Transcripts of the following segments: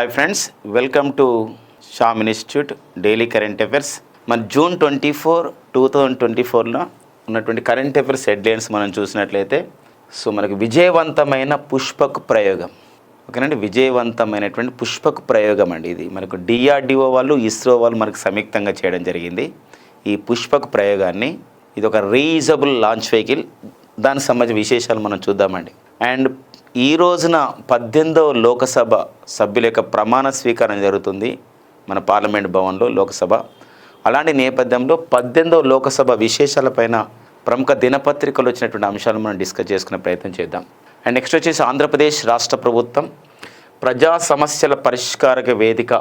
Hi friends welcome to Sham institute daily current affairs మన June twenty four two thousand twenty ఫోర్లో ఉన్నటువంటి current affairs headlines మనం చూసినట్లయితే so మనకు విజయవంతమైన పుష్పక్ ప్రయోగం. ఓకేనండి? విజయవంతమైనటువంటి పుష్పక్ ప్రయోగం అండి ఇది. మనకు డిఆర్డిఓ వాళ్ళు ఇస్రో వాళ్ళు మనకు సంయుక్తంగా చేయడం జరిగింది. ఈ పుష్పక్ ప్రయోగాన్ని ఇది ఒక రీయూజబుల్ లాంచ్ వెహికల్ దానికి సంబంధించిన విశేషాలు మనం చూద్దామండి. అండ్ ఈ రోజున పద్దెనిమిదవ లోకసభ సభ్యుల యొక్క ప్రమాణ స్వీకారం జరుగుతుంది మన పార్లమెంట్ భవన్లో లోకసభ. అలాంటి నేపథ్యంలో పద్దెనిమిదవ లోకసభ విశేషాలపైన ప్రముఖ దినపత్రికలు వచ్చినటువంటి అంశాలను మనం డిస్కస్ చేసుకునే ప్రయత్నం చేద్దాం. అండ్ నెక్స్ట్ వచ్చేసి ఆంధ్రప్రదేశ్ రాష్ట్ర ప్రభుత్వం ప్రజా సమస్యల పరిష్కారక వేదిక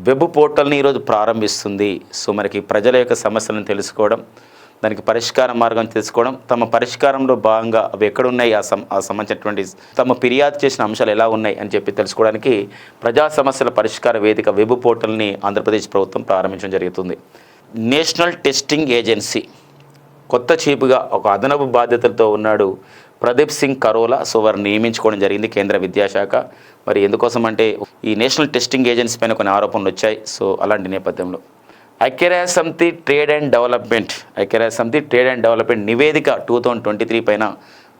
వెబ్ పోర్టల్ని ఈరోజు ప్రారంభిస్తుంది. సో మనకి ప్రజల యొక్క సమస్యలను తెలుసుకోవడం దానికి పరిష్కార మార్గం తెలుసుకోవడం తమ పరిష్కారంలో భాగంగా అవి ఎక్కడున్నాయి ఆ సం ఆ సంబంధించినటువంటి తమ ఫిర్యాదు చేసిన అంశాలు ఎలా ఉన్నాయి అని చెప్పి తెలుసుకోవడానికి ప్రజా సమస్యల పరిష్కార వేదిక వెబ్ పోర్టల్ని ఆంధ్రప్రదేశ్ ప్రభుత్వం ప్రారంభించడం జరుగుతుంది. నేషనల్ టెస్టింగ్ ఏజెన్సీ కొత్త చీపుగా ఒక అదనపు బాధ్యతలతో ఉన్నాడు ప్రదీప్ సింగ్ కరోలా. సో వారిని నియమించుకోవడం జరిగింది కేంద్ర విద్యాశాఖ. మరి ఎందుకోసం అంటే ఈ నేషనల్ టెస్టింగ్ ఏజెన్సీ పైన కొన్ని ఆరోపణలు వచ్చాయి. సో అలాంటి నేపథ్యంలో. ఐక్యరాజ్య సమితి ట్రేడ్ అండ్ డెవలప్మెంట్ ఐక్యరాజ్య సమితి ట్రేడ్ అండ్ డెవలప్మెంట్ నివేదిక టూ థౌజండ్ ట్వంటీ త్రీ పైన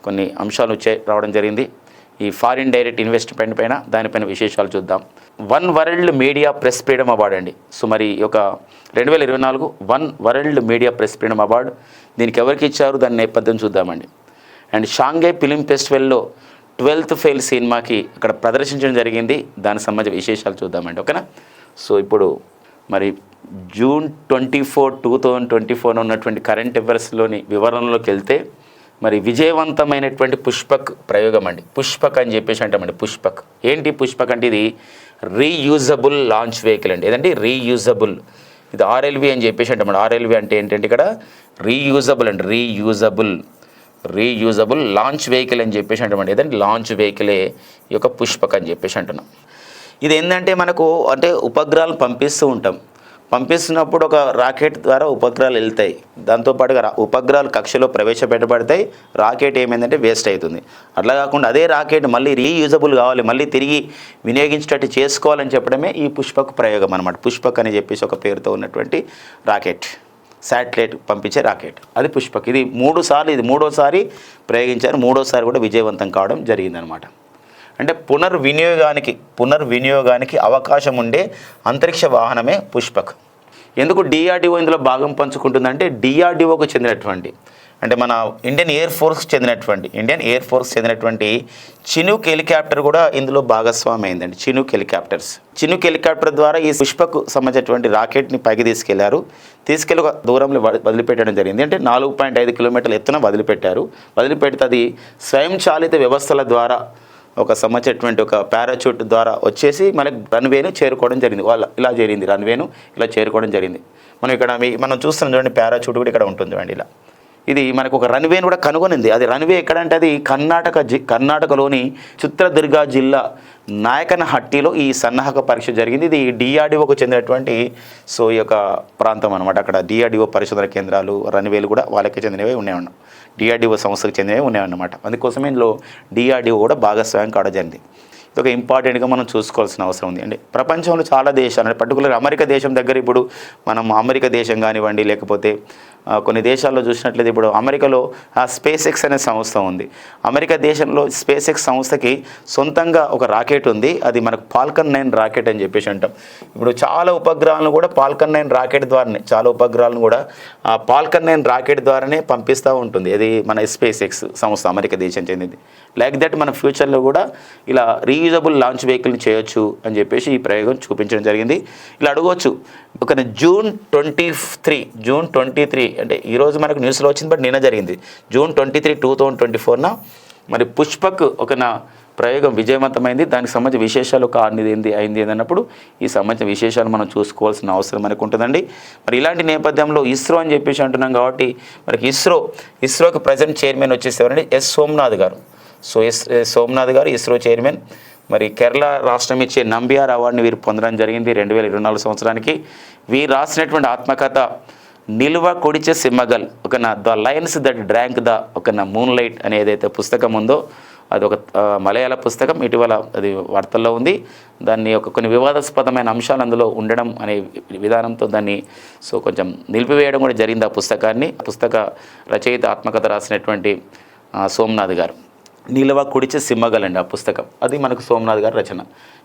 కొన్ని అంశాలు వచ్చే రావడం జరిగింది. ఈ ఫారిన్ డైరెక్ట్ ఇన్వెస్ట్మెంట్ పైన దానిపైన విశేషాలు చూద్దాం. One world media press freedom award అండి. సో మరి ఒక రెండు వేల ఇరవై నాలుగు one world media press freedom award దీనికి ఎవరికి ఇచ్చారు? దాని నేపథ్యం చూద్దామండి. అండ్ షాంఘై ఫిలిం ఫెస్టివల్లో ట్వెల్త్ ఫెయిల్ సినిమాకి అక్కడ ప్రదర్శించడం జరిగింది. దానికి సంబంధించిన విశేషాలు చూద్దామండి. ఓకేనా? సో ఇప్పుడు మరి June twenty four two thousand twenty four ఉన్నటువంటి కరెంట్ అఫైర్స్లోని వివరణలోకి వెళ్తే మరి విజయవంతమైనటువంటి పుష్పక్ ప్రయోగం అండి. పుష్పక్ అని చెప్పేసి అంటామండి పుష్పక్. ఏంటి పుష్పక్ అంటే ఇది? రీయూజబుల్ లాంచ్ వెహికల్ అండి. ఏదంటే రీయూజబుల్. ఇది ఆర్ఎల్వి అని చెప్పేసి అంటామండి ఆర్ఎల్వి అంటే ఏంటంటే ఇక్కడ రీయూజబుల్ అండి. రీయూజబుల్. రీయూజబుల్ లాంచ్ వెహికల్ అని చెప్పేసి అంటామండి ఏదంటే లాంచ్ వెహికలే ఈ యొక్క పుష్పక్ అని చెప్పేసి అంటున్నాం. ఇది ఏంటంటే మనకు అంటే ఉపగ్రహాలు పంపిస్తూ ఉంటాం. పంపిస్తున్నప్పుడు ఒక రాకెట్ ద్వారా ఉపగ్రహాలు వెళ్తాయి. దాంతోపాటుగా రా- ఉపగ్రహాలు కక్షలో ప్రవేశపెట్టబడతాయి. రాకెట్ ఏమైందంటే వేస్ట్ అవుతుంది. అట్లా కాకుండా అదే రాకెట్ మళ్ళీ రీయూజబుల్ కావాలి మళ్ళీ తిరిగి వినియోగించేటట్టు చేసుకోవాలని చెప్పడమే ఈ పుష్పక్ ప్రయోగం అనమాట పుష్పక్ అని చెప్పేసి ఒక పేరుతో ఉన్నటువంటి రాకెట్. శాటిలైట్ పంపించే రాకెట్. అది పుష్పక్. ఇది మూడు సార్లు ఇది మూడోసారి ప్రయోగించారు. మూడోసారి కూడా విజయవంతం కావడం జరిగిందనమాట అంటే పునర్వినియోగానికి పునర్వినియోగానికి అవకాశం ఉండే అంతరిక్ష వాహనమే పుష్పక్. ఎందుకు డిఆర్డిఓ ఇందులో భాగం పంచుకుంటుందంటే డిఆర్డిఓకు చెందినటువంటి అంటే మన ఇండియన్ ఎయిర్ ఫోర్స్కి చెందినటువంటి ఇండియన్ ఎయిర్ ఫోర్స్ చెందినటువంటి చినుక్ హెలికాప్టర్ కూడా ఇందులో భాగస్వామి అయిందండి చినుక్ హెలికాప్టర్స్ చినుక్ హెలికాప్టర్ ద్వారా ఈ పుష్పకు సంబంధించినటువంటి రాకెట్ని పైకి తీసుకెళ్ళారు. తీసుకెళ్ళి ఒక దూరంలో వదిలిపెట్టడం జరిగింది. అంటే నాలుగు పాయింట్ ఐదు కిలోమీటర్ల ఎత్తున వదిలిపెట్టారు. వదిలిపెడితే అది స్వయంచాలిత వ్యవస్థల ద్వారా ఒక సంబంధించినటువంటి ఒక పారాచూట్ ద్వారా వచ్చేసి మనకి రన్వేను చేరుకోవడం జరిగింది. వాళ్ళ ఇలా జరిగింది రన్వేను ఇలా చేరుకోవడం జరిగింది. మనం ఇక్కడ మీ- మనం చూస్తున్నాం చూడండి పారాచూట్ కూడా ఇక్కడ ఉంటుంది చూడండి ఇలా. ఇది మనకు ఒక రన్వేను కూడా కనుగొనింది. అది రన్వే ఎక్కడంటే అది కర్ణాటక జి కర్ణాటకలోని చిత్రదుర్గ జిల్లా నాయకనహట్టిలో ఈ సన్నాహక పరీక్ష జరిగింది. ఇది డిఆర్డిఓకు చెందినటువంటి సో ఈ యొక్క ప్రాంతం అనమాట అక్కడ డిఆర్డిఓ పరిశోధన కేంద్రాలు రన్వేలు కూడా వాళ్ళకి చెందినవే ఉన్నాయన్న డిఆర్డిఓ సంస్థకు చెందినవి ఉన్నాయన్నమాట. అందుకోసమే ఇందులో డిఆర్డిఓ కూడా భాగస్వామ్యం కావడం జరిగింది. ఇది ఒక ఇంపార్టెంట్గా మనం చూసుకోవాల్సిన అవసరం ఉంది. అంటే ప్రపంచంలో చాలా దేశాలు అంటే పర్టికులర్ అమెరికా దేశం దగ్గర ఇప్పుడు మనం అమెరికా దేశం కానివ్వండి లేకపోతే కొన్ని దేశాల్లో చూసినట్లయితే ఇప్పుడు అమెరికాలో ఆ స్పేస్ ఎక్స్ అనే సంస్థ ఉంది. అమెరికా దేశంలో స్పేస్ ఎక్స్ సంస్థకి సొంతంగా ఒక రాకెట్ ఉంది. అది మనకు పాల్కన్ నైన్ రాకెట్ అని చెప్పేసి అంటాం. ఇప్పుడు చాలా ఉపగ్రహాలను కూడా పాల్కన్ నైన్ రాకెట్ ద్వారానే చాలా ఉపగ్రహాలను కూడా ఆ పాల్కన్ నైన్ రాకెట్ ద్వారానే పంపిస్తూ ఉంటుంది. అది మన స్పేస్ ఎక్స్ సంస్థ అమెరికా దేశం చెందింది. లైక్ దట్ మన ఫ్యూచర్లో కూడా ఇలా రీయూజబుల్ లాంచ్ వెహికల్ని చేయొచ్చు అని చెప్పేసి ఈ ప్రయోగం చూపించడం జరిగింది. ఇలా అడగవచ్చు. ఒక June twenty three June twenty three అంటే ఈరోజు మనకు న్యూస్లో వచ్చింది బట్ నిన్న జరిగింది. June twenty three two thousand twenty ఫోర్న? మరి పుష్పక్ ఒక నా ప్రయోగం విజయవంతమైంది. దానికి సంబంధించిన విశేషాలు ఒక ఏంది అయింది అన్నప్పుడు ఈ సంబంధించిన విశేషాలు మనం చూసుకోవాల్సిన అవసరం మనకు ఉంటుందండి. మరి ఇలాంటి నేపథ్యంలో ఇస్రో అని చెప్పేసి అంటున్నాం కాబట్టి మనకి ఇస్రో ఇస్రోకి ప్రజెంట్ చైర్మన్ వచ్చేసి ఎస్ సోమనాథ్ గారు. సో ఎస్ ఎస్ సోమనాథ్ గారు ఇస్రో చైర్మన్ మరి కేరళ రాష్ట్రం ఇచ్చే నంబియార్ అవార్డుని వీరు పొందడం జరిగింది రెండు వేల ఇరవై నాలుగు సంవత్సరానికి. వీరు రాసినటువంటి ఆత్మకథ నిల్వ కొడిచే సిమ్మగల్ ఒక నా the lions that drank the ఒక నా మూన్ లైట్ అనే ఏదైతే పుస్తకం ఉందో అది ఒక మలయాళ పుస్తకం. ఇటీవల అది వార్తల్లో ఉంది. దాన్ని ఒక కొన్ని వివాదాస్పదమైన అంశాలు అందులో ఉండడం అనే విధానంతో దాన్ని సో కొంచెం నిలిపివేయడం కూడా జరిగింది ఆ పుస్తకాన్ని. పుస్తక రచయిత ఆత్మకథ రాసినటువంటి సోమనాథ్ గారు. నీలవ కుడిచే సింహగలండి ఆ పుస్తకం. అది మనకు సోమనాథ్ గారి రచన.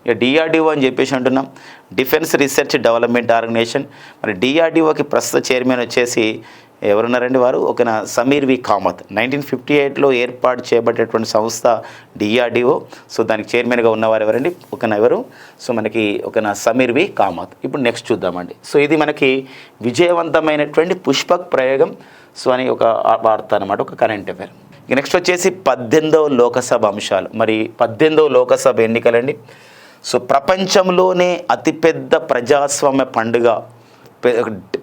ఇక డిఆర్డిఓ అని చెప్పేసి అంటున్నాం. డిఫెన్స్ రీసెర్చ్ డెవలప్మెంట్ ఆర్గనైజేషన్ మరి డిఆర్డిఓకి ప్రస్తుత చైర్మన్ వచ్చేసి ఎవరున్నారండి వారు? ఒక Sameer V Kamath. Nineteen fifty ఎయిట్లో ఏర్పాటు చేయబడేటువంటి సంస్థ డిఆర్డిఓ సో దానికి చైర్మన్గా ఉన్నవారు ఎవరండి? ఒక ఎవరు? సో మనకి ఒక సమీర్ వి కామత్. ఇప్పుడు నెక్స్ట్ చూద్దామండి. సో ఇది మనకి విజయవంతమైనటువంటి పుష్పక్ ప్రయోగం. సో అని ఒక వార్త అనమాట ఒక కరెంట్ అఫేర్ నెక్స్ట్ వచ్చేసి పద్దెనిమిదవ లోకసభ అంశాలు. మరి పద్దెనిమిదవ లోకసభ ఎన్నికలండి. సో ప్రపంచంలోనే అతిపెద్ద ప్రజాస్వామ్య పండుగ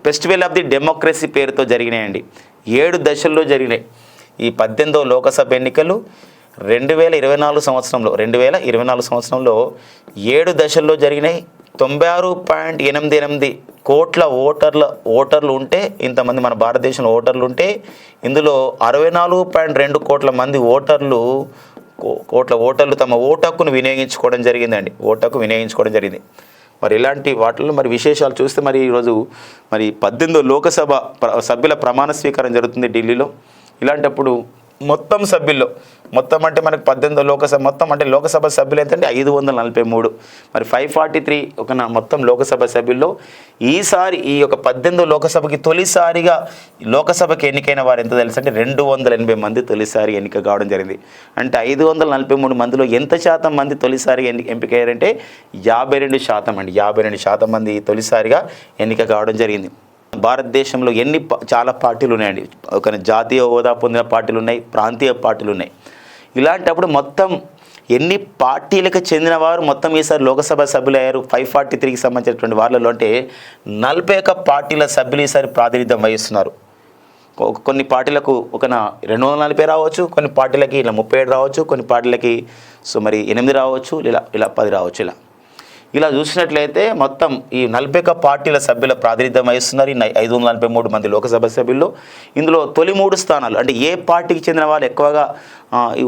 ఫెస్టివల్ ఆఫ్ ది డెమోక్రసీ పేరుతో జరిగినాయండి. ఏడు దశల్లో జరిగినాయి ఈ పద్దెనిమిదవ లోకసభ ఎన్నికలు. రెండు వేల ఇరవై నాలుగు సంవత్సరంలో రెండు వేల ఇరవై నాలుగు సంవత్సరంలో ఏడు దశల్లో జరిగినాయి. తొంభై ఆరు పాయింట్ ఎనిమిది ఎనిమిది కోట్ల ఓటర్ల ఓటర్లు ఉంటే ఇంతమంది మన భారతదేశంలో ఓటర్లు ఉంటే ఇందులో అరవై నాలుగు పాయింట్ రెండు కోట్ల మంది ఓటర్లు కోట్ల ఓటర్లు తమ ఓటు హక్కును వినియోగించుకోవడం జరిగిందండి. ఓటు హక్కు వినియోగించుకోవడం జరిగింది. మరి ఇలాంటి వాటిల్లో మరి విశేషాలు చూస్తే మరి ఈరోజు మరి పద్దెనిమిదో లోకసభ సభ్యుల ప్రమాణ స్వీకారం జరుగుతుంది ఢిల్లీలో. ఇలాంటప్పుడు మొత్తం సభ్యుల్లో. మొత్తం అంటే మనకు పద్దెనిమిదో లోకసభ మొత్తం అంటే లోకసభ సభ్యులు ఎంతంటే ఐదు వందల నలభై మూడు. మరి ఫైవ్ ఫార్టీ త్రీ ఒక నా మొత్తం లోకసభ సభ్యుల్లో. ఈసారి ఈ యొక్క పద్దెనిమిదో లోకసభకి తొలిసారిగా లోకసభకి ఎన్నికైన వారు ఎంత తెలుసు అంటే రెండు వందల ఎనభై మంది తొలిసారి ఎన్నిక కావడం జరిగింది. అంటే ఐదు వందల నలభై మూడు మందిలో ఎంత శాతం మంది తొలిసారిగా ఎన్ని ఎంపికయ్యారంటే యాభై రెండు శాతం అండి. యాభై రెండు శాతం మంది తొలిసారిగా ఎన్నిక కావడం జరిగింది. భారతదేశంలో ఎన్ని చాలా పార్టీలు ఉన్నాయండి ఒక జాతీయ హోదా పొందిన పార్టీలు ఉన్నాయి ప్రాంతీయ పార్టీలు ఉన్నాయి ఇలాంటప్పుడు మొత్తం ఎన్ని పార్టీలకు చెందిన వారు మొత్తం ఈసారి లోకసభ సభ్యులు అయ్యారు ఫైవ్ ఫార్టీ త్రీకి సంబంధించినటువంటి వాళ్ళలో అంటే నలభై ఒక పార్టీల సభ్యులు ఈసారి ప్రాతినిధ్యం వహిస్తున్నారు. కొన్ని పార్టీలకు ఒక రెండు వందల నలభై రావచ్చు కొన్ని పార్టీలకి ఇలా ముప్పై ఏడు రావచ్చు కొన్ని పార్టీలకి సో మరి ఎనిమిది రావచ్చు ఇలా ఇలా పది రావచ్చు ఇలా. ఇలా చూసినట్లయితే మొత్తం ఈ నలభై పార్టీల సభ్యుల ప్రాతినిధ్యం వహిస్తున్నారు. ఈ ఐదు వందల నలభై మూడు మంది లోకసభ సభ్యుల్లో. ఇందులో తొలి మూడు స్థానాలు అంటే ఏ పార్టీకి చెందిన వాళ్ళు ఎక్కువగా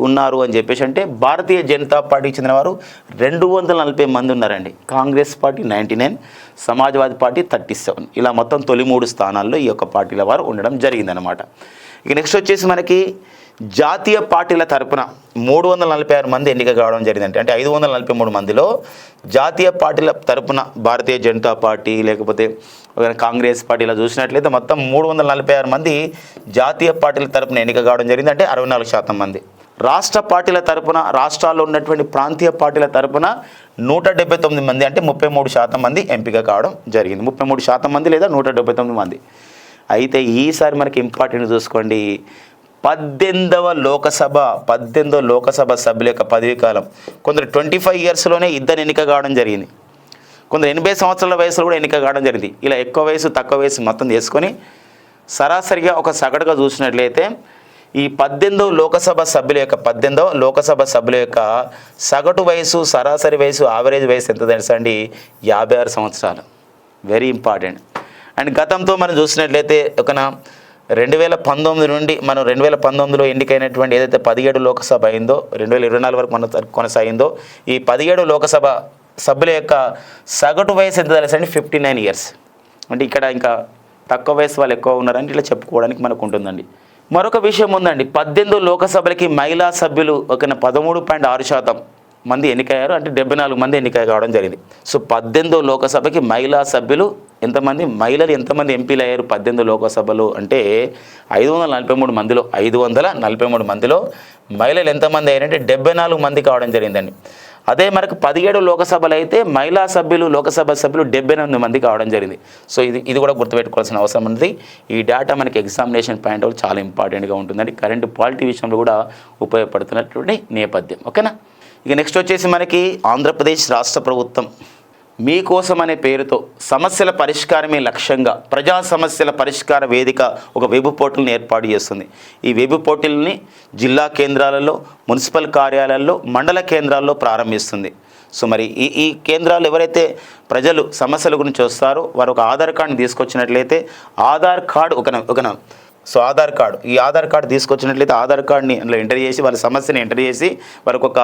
ఉన్నారు అని చెప్పేసి అంటే భారతీయ జనతా పార్టీకి చెందినవారు రెండు వందల నలభై మంది ఉన్నారండి. Congress party ninety nine Samajwadi party thirty seven. ఇలా మొత్తం తొలి మూడు స్థానాల్లో ఈ యొక్క పార్టీల వారు ఉండడం జరిగిందనమాట ఇక నెక్స్ట్ వచ్చేసి మనకి జాతీయ పార్టీల తరపున మూడు వందల నలభై ఆరు మంది ఎన్నిక కావడం జరిగిందంటే అంటే ఐదు వందల నలభై మూడు మందిలో జాతీయ పార్టీల తరపున భారతీయ జనతా పార్టీ లేకపోతే కాంగ్రెస్ పార్టీ ఇలా చూసినట్లయితే మొత్తం మూడు వందల నలభై ఆరు మంది జాతీయ పార్టీల తరపున ఎన్నిక కావడం జరిగింది అంటే అరవై నాలుగు శాతం మంది. రాష్ట్ర పార్టీల తరపున రాష్ట్రాల్లో ఉన్నటువంటి ప్రాంతీయ పార్టీల తరపున నూట డెబ్బై తొమ్మిది మంది అంటే ముప్పై మూడు శాతం మంది ఎంపిక కావడం జరిగింది. ముప్పై మూడు శాతం మంది లేదా నూట డెబ్బై తొమ్మిది మంది. అయితే ఈసారి మనకి ఇంపార్టెంట్ చూసుకోండి. పద్దెనిమిదవ లోకసభ పద్దెనిమిదవ లోకసభ సభ్యుల యొక్క పదవీ కాలం కొందరు ట్వంటీ ఫైవ్ ఇయర్స్లోనే ఇద్దరు ఎన్నిక కావడం జరిగింది. కొందరు ఎనభై సంవత్సరాల వయసులో కూడా ఎన్నిక కావడం జరిగింది. ఇలా ఎక్కువ వయసు తక్కువ వయసు మొత్తం చేసుకొని సరాసరిగా ఒక సగటుగా చూసినట్లయితే ఈ పద్దెనిమిదవ లోకసభ సభ్యుల యొక్క పద్దెనిమిదవ లోకసభ సభ్యుల యొక్క సగటు వయసు సరాసరి వయసు ఆవరేజ్ వయసు ఎంత తెలుసండి యాభై ఆరు సంవత్సరాలు. వెరీ ఇంపార్టెంట్ అండ్ గతంతో మనం చూసినట్లయితే ఒకన రెండు వేల పంతొమ్మిది నుండి మనం రెండు వేల పంతొమ్మిదిలో ఎన్నికైనటువంటి ఏదైతే పదిహేడు లోకసభ అయిందో రెండు వేల ఇరవై నాలుగు వరకు మన కొనసాగిందో ఈ పదిహేడు లోకసభ సభ్యుల యొక్క సగటు వయసు ఎంత తెలుసండి? Fifty nine years. అంటే ఇక్కడ ఇంకా తక్కువ వయసు వాళ్ళు ఎక్కువ ఉన్నారని ఇట్లా చెప్పుకోవడానికి మనకు ఉంటుందండి. మరొక విషయం ఉందండి. పద్దెనిమిది లోకసభలకి మహిళా సభ్యులు ఒక పదమూడు పాయింట్ ఆరు శాతం మంది ఎన్నికయ్యారు అంటే డెబ్బై నాలుగు మంది ఎన్నిక కావడం జరిగింది. సో పద్దెనిమిదో లోకసభకి మహిళా సభ్యులు ఎంతమంది? మహిళలు ఎంతమంది ఎంపీలు అయ్యారు పద్దెనిమిది లోకసభలు? అంటే ఐదు వందల నలభై మూడు మందిలో ఐదు వందల నలభై మూడు మందిలో మహిళలు ఎంతమంది అయ్యారంటే డెబ్బై నాలుగు మంది కావడం జరిగిందండి. అదే మనకు పదిహేడు లోకసభలు అయితే మహిళా సభ్యులు లోకసభ సభ్యులు డెబ్బై ఎనిమిది మంది కావడం జరిగింది. సో ఇది ఇది కూడా గుర్తుపెట్టుకోవాల్సిన అవసరం ఉంది. ఈ డేటా మనకి ఎగ్జామినేషన్ పాయింట్ అవుట్ చాలా ఇంపార్టెంట్గా ఉంటుందండి. కరెంట్ పాలిటీ విషయంలో కూడా ఉపయోగపడుతున్నటువంటి నేపథ్యం. ఓకేనా ఇక నెక్స్ట్ వచ్చేసి మనకి ఆంధ్రప్రదేశ్ రాష్ట్ర ప్రభుత్వం. మీకోసం అనే పేరుతో సమస్యల పరిష్కారమే లక్ష్యంగా ప్రజా సమస్యల పరిష్కార వేదిక ఒక వెబ్ పోర్టల్ని ఏర్పాటు చేస్తుంది. ఈ వెబ్ పోర్టల్ని జిల్లా కేంద్రాలలో మున్సిపల్ కార్యాలయాల్లో మండల కేంద్రాల్లో ప్రారంభిస్తుంది. సో మరి ఈ ఈ కేంద్రాలు ఎవరైతే ప్రజలు సమస్యల గురించి వస్తారో వారు ఒక ఆధార్ కార్డుని తీసుకొచ్చినట్లయితే ఆధార్ కార్డు ఒక ఒక సో ఆధార్ కార్డు. ఈ ఆధార్ కార్డు తీసుకొచ్చినట్లయితే ఆధార్ కార్డుని అందులో ఎంటర్ చేసి వాళ్ళ సమస్యని ఎంటర్ చేసి వారికి ఒక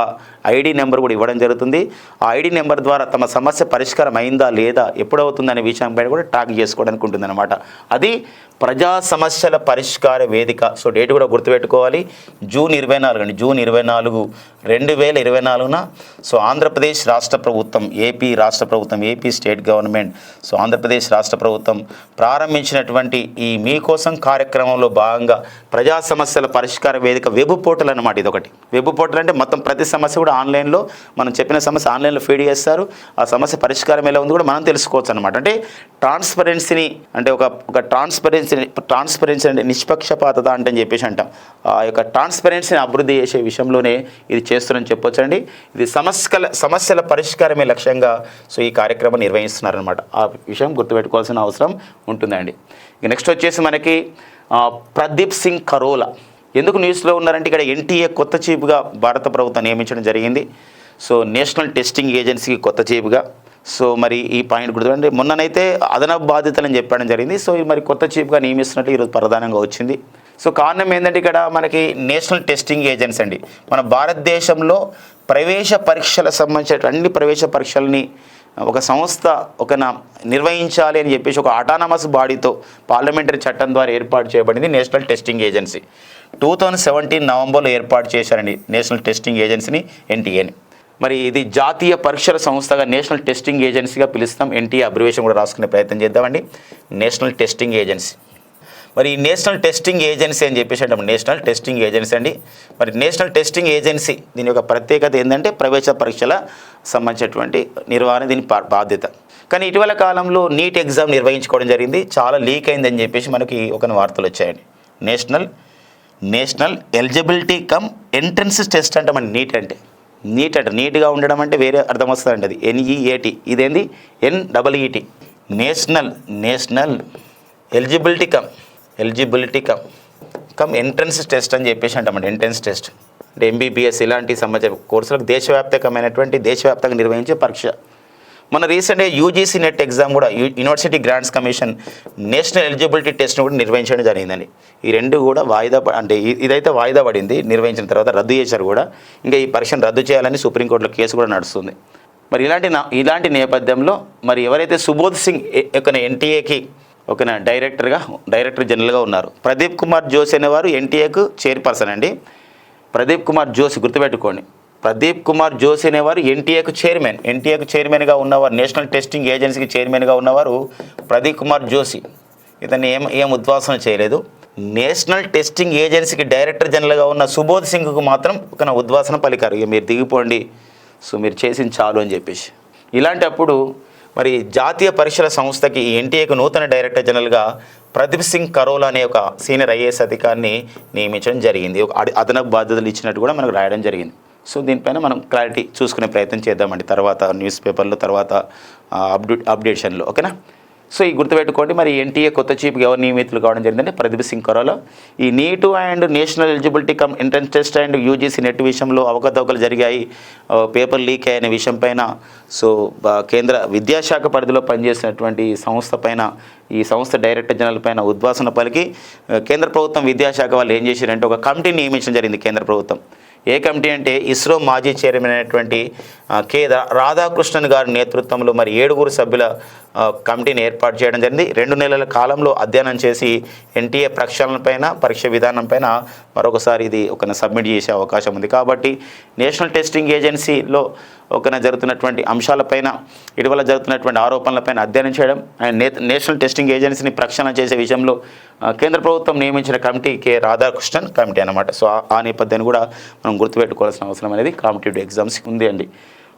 ఐడి నెంబర్ కూడా ఇవ్వడం జరుగుతుంది. ఆ ఐడి నెంబర్ ద్వారా తమ సమస్య పరిష్కారం అయిందా లేదా ఎప్పుడవుతుంది అనే విషయంపై కూడా ట్రాక్ చేసుకోవడానికి ఉంటుందన్నమాట. అది ప్రజా సమస్యల పరిష్కార వేదిక. సో డేట్ కూడా గుర్తుపెట్టుకోవాలి. జూన్ ఇరవై నాలుగు అండి. జూన్ ఇరవై నాలుగు రెండు వేల ఇరవై నాలుగున. సో ఆంధ్రప్రదేశ్ రాష్ట్ర ప్రభుత్వం ఏపీ రాష్ట్ర ప్రభుత్వం AP state government so Andhra Pradesh రాష్ట్ర ప్రభుత్వం ప్రారంభించినటువంటి ఈ మీకోసం కార్యక్రమంలో భాగంగా ప్రజా సమస్యల పరిష్కార వేదిక వెబ్ పోర్టల్ అనమాట ఇది ఒకటి వెబ్ పోర్టల్ అంటే మొత్తం ప్రతి సమస్య కూడా ఆన్లైన్లో మనం చెప్పిన సమస్య ఆన్లైన్లో ఫీడ్ చేస్తారు. ఆ సమస్య పరిష్కారం ఎలా ఉంది కూడా మనం తెలుసుకోవచ్చు అనమాట అంటే ట్రాన్స్పరెన్సీని అంటే ఒక ఒక ట్రాన్స్పరెన్సీ ట్రాన్స్పరెన్సీ అంటే నిష్పక్షపాతత అంటే అని చెప్పేసి అంటాం. ఆ యొక్క ట్రాన్స్పరెన్సీని అభివృద్ధి చేసే విషయంలోనే ఇది చేస్తున్నారని చెప్పొచ్చండి. ఇది సమస్యల సమస్యల పరిష్కారమే లక్ష్యంగా సో ఈ కార్యక్రమం నిర్వహిస్తున్నారనమాట ఆ విషయం గుర్తుపెట్టుకోవాల్సిన అవసరం ఉంటుందండి. ఇక నెక్స్ట్ వచ్చేసి మనకి ప్రదీప్ సింగ్ కరోలా. ఎందుకు న్యూస్లో ఉన్నారంటే ఇక్కడ ఎన్టీఏ కొత్త చీఫ్గా భారత ప్రభుత్వం నియమించడం జరిగింది. సో నేషనల్ టెస్టింగ్ ఏజెన్సీకి కొత్త చీఫ్గా సో మరి ఈ పాయింట్ గుర్తుంటే మొన్ననైతే అదనపు బాధితులని చెప్పడం జరిగింది. సో ఇది మరి కొత్త చీఫ్గా నియమిస్తున్నట్టు ఈరోజు ప్రధానంగా వచ్చింది. సో కారణం ఏంటంటే ఇక్కడ మనకి నేషనల్ టెస్టింగ్ ఏజెన్సీ అండి. మన భారతదేశంలో ప్రవేశ పరీక్షలకు సంబంధించిన అన్ని ప్రవేశ పరీక్షల్ని ఒక సంస్థ ఒక నిర్వహించాలి అని చెప్పేసి ఒక ఆటానమస్ బాడీతో పార్లమెంటరీ చట్టం ద్వారా ఏర్పాటు చేయబడింది national testing agency. Two thousand seventeen నవంబర్లో ఏర్పాటు చేశారండి నేషనల్ టెస్టింగ్ ఏజెన్సీని ఎన్టీఏని. మరి ఇది జాతీయ పరీక్షల సంస్థగా నేషనల్ టెస్టింగ్ ఏజెన్సీగా పిలుస్తాం. ఎన్టీఏ అబ్రివేషన్ కూడా రాసుకునే ప్రయత్నం చేద్దామండి. National testing agency. మరి ఈ నేషనల్ టెస్టింగ్ ఏజెన్సీ అని చెప్పేసి అంటే నేషనల్ టెస్టింగ్ ఏజెన్సీ అండి. మరి నేషనల్ టెస్టింగ్ ఏజెన్సీ దీని యొక్క ప్రత్యేకత ఏంటంటే ప్రవేశ పరీక్షల సంబంధించినటువంటి నిర్వహణ దీని బాధ్యత. కానీ ఇటీవల కాలంలో నీట్ ఎగ్జామ్ నిర్వహించుకోవడం జరిగింది. చాలా లీక్ అయిందని చెప్పేసి మనకి ఒక వార్తలు వచ్చాయండి. National national eligibility cum entrance test అంటే మన నీట్ అంటే. నీట్ అంటే నీట్గా ఉండడం అంటే వేరే అర్థం వస్తుందండి అది. ఎన్ఈఏటి ఇదేంది? N double E T national national eligibility cum eligibility cum cum entrance test అని చెప్పేసి అంటామండి ఎంట్రన్స్ టెస్ట్. అంటే ఎంబీబీఎస్ ఇలాంటి సంబంధించిన కోర్సులకు దేశవ్యాప్తకమైనటువంటి దేశవ్యాప్తంగా నిర్వహించే పరీక్ష. మన రీసెంట్గా యూజీసీ నెట్ ఎగ్జామ్ కూడా university grants commission national eligibility టెస్ట్ను కూడా నిర్వహించడం జరిగిందండి. ఈ రెండు కూడా వాయిదా అంటే ఇదైతే వాయిదా పడింది నిర్వహించిన తర్వాత రద్దు చేశారు కూడా. ఇంకా ఈ పరీక్షను రద్దు చేయాలని సుప్రీంకోర్టులో కేసు కూడా నడుస్తుంది. మరి ఇలాంటి ఇలాంటి నేపథ్యంలో మరి ఎవరైతే సుబోధ్ సింగ్ యొక్క ఒక ఎన్టీఏకి ఒక డైరెక్టర్గా డైరెక్టర్ జనరల్గా ఉన్నారు ప్రదీప్ కుమార్ జోషి అనేవారు ఎన్టీఏకు చైర్పర్సన్ అండి. ప్రదీప్ కుమార్ జోషి గుర్తుపెట్టుకోండి. ప్రదీప్ కుమార్ జోషి అనేవారు ఎన్టీఏకు చైర్మన్. ఎన్టీఏకు చైర్మన్గా ఉన్నవారు నేషనల్ టెస్టింగ్ ఏజెన్సీకి చైర్మన్గా ఉన్నవారు ప్రదీప్ కుమార్ జోషి. ఇతన్ని ఏం ఏం ఉద్వాసన చేయలేదు. నేషనల్ టెస్టింగ్ ఏజెన్సీకి డైరెక్టర్ జనరల్గా ఉన్న సుబోధ్ సింగ్కు మాత్రం ఒక ఉద్వాసన పలికారు. ఇక మీరు దిగిపోండి. సో మీరు చేసింది చాలు అని చెప్పేసి. ఇలాంటప్పుడు మరి జాతీయ పరీక్షల సంస్థకి ఎన్టీఏకు నూతన డైరెక్టర్ జనరల్గా ప్రదీప్ సింగ్ కరోలా అనే ఒక సీనియర్ ఐఏఎస్ అధికారిని నియమించడం జరిగింది. ఒక అదనపు బాధ్యతలు ఇచ్చినట్టు కూడా మనకు రాయడం జరిగింది. సో దీనిపైన మనం క్లారిటీ చూసుకునే ప్రయత్నం చేద్దామండి. తర్వాత న్యూస్ పేపర్లో తర్వాత అప్డేట్ అప్డేషన్లో ఓకేనా? సో ఈ గుర్తుపెట్టుకోండి మరి ఎన్టీఏ కొత్త చీఫ్ ఎవరు నియమితులు కావడం జరిగిందంటే ప్రదీప్ సింగ్ కరోలో. ఈ NEET and national eligibility cum entrance test and UGC NET విషయంలో అవకతవకలు జరిగాయి. పేపర్ లీక్ అయిన విషయం పైన సో బా- కేంద్ర విద్యాశాఖ పరిధిలో పనిచేసినటువంటి సంస్థ పైన ఈ సంస్థ డైరెక్టర్ జనరల్ పైన ఉద్వాసన పలికి కేంద్ర ప్రభుత్వం విద్యాశాఖ వాళ్ళు ఏం చేశారంటే ఒక కమిటీ నియమించడం జరిగింది కేంద్ర ప్రభుత్వం. ఏ కమిటీ అంటే ఇస్రో మాజీ చైర్మన్ అయినటువంటి కె రాధాకృష్ణన్ గారి నేతృత్వంలో మరి ఏడుగురు సభ్యుల కమిటీని ఏర్పాటు చేయడం జరిగింది. రెండు నెలల కాలంలో అధ్యయనం చేసి ఎన్టీఏ ప్రక్షాళనపైన పరీక్ష విధానం పైన మరొకసారి ఇది ఒక సబ్మిట్ చేసే అవకాశం ఉంది. కాబట్టి నేషనల్ టెస్టింగ్ ఏజెన్సీలో ఒకన జరుగుతున్నటువంటి అంశాలపైన ఇటీవల జరుగుతున్నటువంటి ఆరోపణలపైన అధ్యయనం చేయడం అండ్ నే నేషనల్ టెస్టింగ్ ఏజెన్సీని ప్రక్షాళన చేసే విషయంలో కేంద్ర ప్రభుత్వం నియమించిన కమిటీ కె. రాధాకృష్ణన్ కమిటీ అనమాట సో ఆ- ఆ నేపథ్యాన్ని కూడా మనం గుర్తుపెట్టుకోవాల్సిన అవసరం అనేది కాంపిటేటివ్ ఎగ్జామ్స్ ఉంది అండి.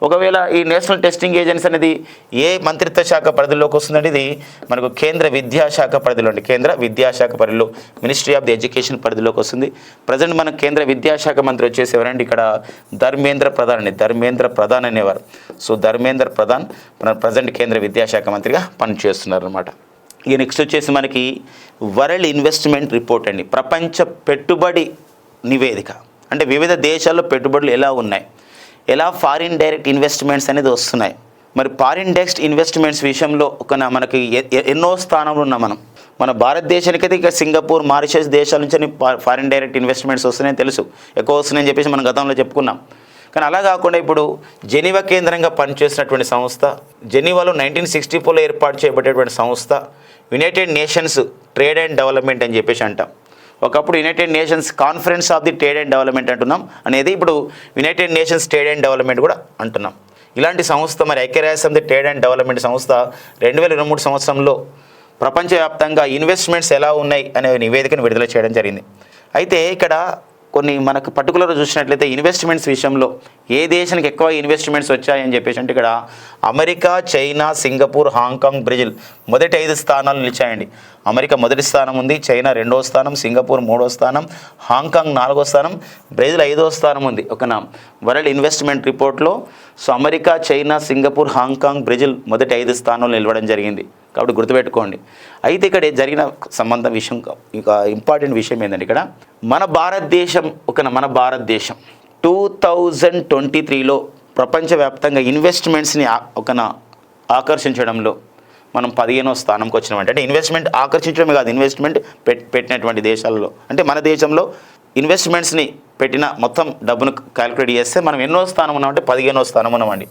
ఒకవేళ ఈ నేషనల్ టెస్టింగ్ ఏజెన్సీ అనేది ఏ మంత్రిత్వ శాఖ పరిధిలోకి వస్తుందంటే ఇది మనకు కేంద్ర విద్యాశాఖ పరిధిలో అండి. కేంద్ర విద్యాశాఖ పరిధిలో మినిస్ట్రీ ఆఫ్ ది ఎడ్యుకేషన్ పరిధిలోకి వస్తుంది. ప్రజెంట్ మన కేంద్ర విద్యాశాఖ మంత్రి వచ్చేసి ఎవరండి? ఇక్కడ ధర్మేంద్ర ప్రధాన్ అండి. ధర్మేంద్ర ప్రధాన్ అనేవారు. సో ధర్మేంద్ర ప్రధాన్ మన ప్రజెంట్ కేంద్ర విద్యాశాఖ మంత్రిగా పనిచేస్తున్నారు అనమాట ఇక నెక్స్ట్ వచ్చేసి మనకి వరల్డ్ ఇన్వెస్ట్మెంట్ రిపోర్ట్ అండి. ప్రపంచ పెట్టుబడి నివేదిక. అంటే వివిధ దేశాల్లో పెట్టుబడులు ఎలా ఉన్నాయి? ఎలా ఫారిన్ డైరెక్ట్ ఇన్వెస్ట్మెంట్స్ అనేది వస్తున్నాయి. మరి ఫారిన్ డైరెక్ట్ ఇన్వెస్ట్మెంట్స్ విషయంలో ఒక మనకి ఎ- ఎన్నో స్థానంలో ఉన్నాం మనం. మన భారతదేశానికి అయితే ఇక సింగపూర్ మారిషస్ దేశాల నుంచి ఫారిన్ డైరెక్ట్ ఇన్వెస్ట్మెంట్స్ వస్తున్నాయని తెలుసు. ఎక్కువ వస్తున్నాయని చెప్పేసి మనం గతంలో చెప్పుకున్నాం. కానీ అలా కాకుండా ఇప్పుడు జెనీవా కేంద్రంగా పనిచేసినటువంటి సంస్థ జెనీవాలో నైన్టీన్ సిక్స్టీ ఫోర్లో ఏర్పాటు చేయబడేటువంటి సంస్థ united nations trade and development అని చెప్పేసి అంటాం. ఒకప్పుడు united nations conference of the trade and development అంటున్నాం. అనేది ఇప్పుడు united nations trade and development కూడా అంటున్నాం. ఇలాంటి సంస్థ మరి ఐక్యరాజ్యం ది ట్రేడ్ అండ్ డెవలప్మెంట్ సంస్థ రెండు వేల ఇరవై మూడు సంవత్సరంలో ప్రపంచవ్యాప్తంగా ఇన్వెస్ట్మెంట్స్ ఎలా ఉన్నాయి అనే నివేదికను విడుదల చేయడం జరిగింది. అయితే ఇక్కడ కొన్ని మనకు పర్టికులర్గా చూసినట్లయితే ఇన్వెస్ట్మెంట్స్ విషయంలో ఏ దేశానికి ఎక్కువ ఇన్వెస్ట్మెంట్స్ వచ్చాయని చెప్పేసి అంటే ఇక్కడ America China Singapore Hong Kong Brazil మొదటి ఐదు స్థానాలు నిలిచాయండి. అమెరికా మొదటి స్థానం ఉంది చైనా రెండో స్థానం సింగపూర్ మూడో స్థానం హాంకాంగ్ నాలుగో స్థానం బ్రెజిల్ ఐదో స్థానం ఉంది. ఒక నా వరల్డ్ ఇన్వెస్ట్మెంట్ రిపోర్ట్లో so America China Singapore Hong Kong Brazil మొదటి ఐదు స్థానాలు నిలవడం జరిగింది. కాబట్టి గుర్తుపెట్టుకోండి. అయితే ఇక్కడ జరిగిన సంబంధం విషయం ఇంకా ఇంపార్టెంట్ విషయం ఏంటంటే ఇక్కడ మన భారతదేశం ఒక మన భారతదేశం టూ థౌజండ్ ట్వంటీ త్రీలో ప్రపంచవ్యాప్తంగా ఇన్వెస్ట్మెంట్స్ని ఒక ఆకర్షించడంలో మనం పదిహేనో స్థానంకి వచ్చినామంటే అంటే ఇన్వెస్ట్మెంట్ ఆకర్షించడమే కాదు ఇన్వెస్ట్మెంట్ పెట్టినటువంటి దేశాల్లో. అంటే మన దేశంలో ఇన్వెస్ట్మెంట్స్ని పెట్టిన మొత్తం డబ్బును క్యాలిక్యులేట్ చేస్తే మనం ఎన్నో స్థానం ఉన్నామంటే పదిహేనో స్థానం ఉన్నామండి.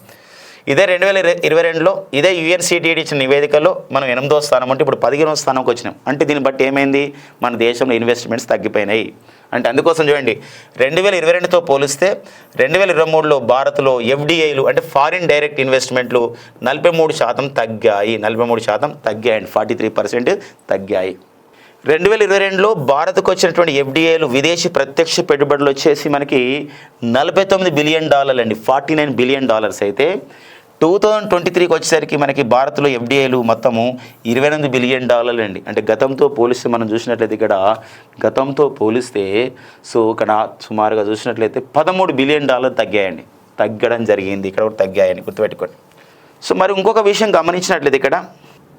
ఇదే రెండు వేల ఇరవై- ఇరవై రెండులో ఇదే యుఎన్సిటిడి ఇచ్చిన నివేదికలో మనం ఎనిమిదో స్థానం అంటే ఇప్పుడు పదిహేనో స్థానంకి వచ్చినాం. అంటే దీన్ని బట్టి ఏమైంది? మన దేశంలో ఇన్వెస్ట్మెంట్స్ తగ్గిపోయినాయి. అంటే అందుకోసం చూడండి రెండు వేల ఇరవై రెండుతో పోలిస్తే రెండు వేల ఇరవై మూడులో భారత్లో ఎఫ్డిఐలు అంటే ఫారిన్ డైరెక్ట్ ఇన్వెస్ట్మెంట్లు నలభై మూడు శాతం తగ్గాయి. నలభై మూడు శాతం తగ్గాయండి ఫార్టీ త్రీ పర్సెంట్ తగ్గాయి. రెండు వేల ఇరవై రెండులో భారత్కు వచ్చినటువంటి ఎఫ్డిఐలు విదేశీ ప్రత్యక్ష పెట్టుబడులు వచ్చేసి మనకి నలభై తొమ్మిది బిలియన్ డాలర్లు అండి. Forty nine billion dollars two two thousand twenty త్రీకి వచ్చేసరికి మనకి భారత్లో ఎఫ్డిఐలు మొత్తము ఇరవై ఎనిమిది బిలియన్ డాలర్లు అండి అంటే గతంతో పోలిస్తే మనం చూసినట్లయితే ఇక్కడ గతంతో పోలిస్తే సో ఇక్కడ సుమారుగా చూసినట్లయితే పదమూడు బిలియన్ డాలర్లు తగ్గాయండి. తగ్గడం జరిగింది. ఇక్కడ కూడా తగ్గాయని గుర్తుపెట్టుకోండి. సో మరి ఇంకొక విషయం గమనించినట్లయితే ఇక్కడ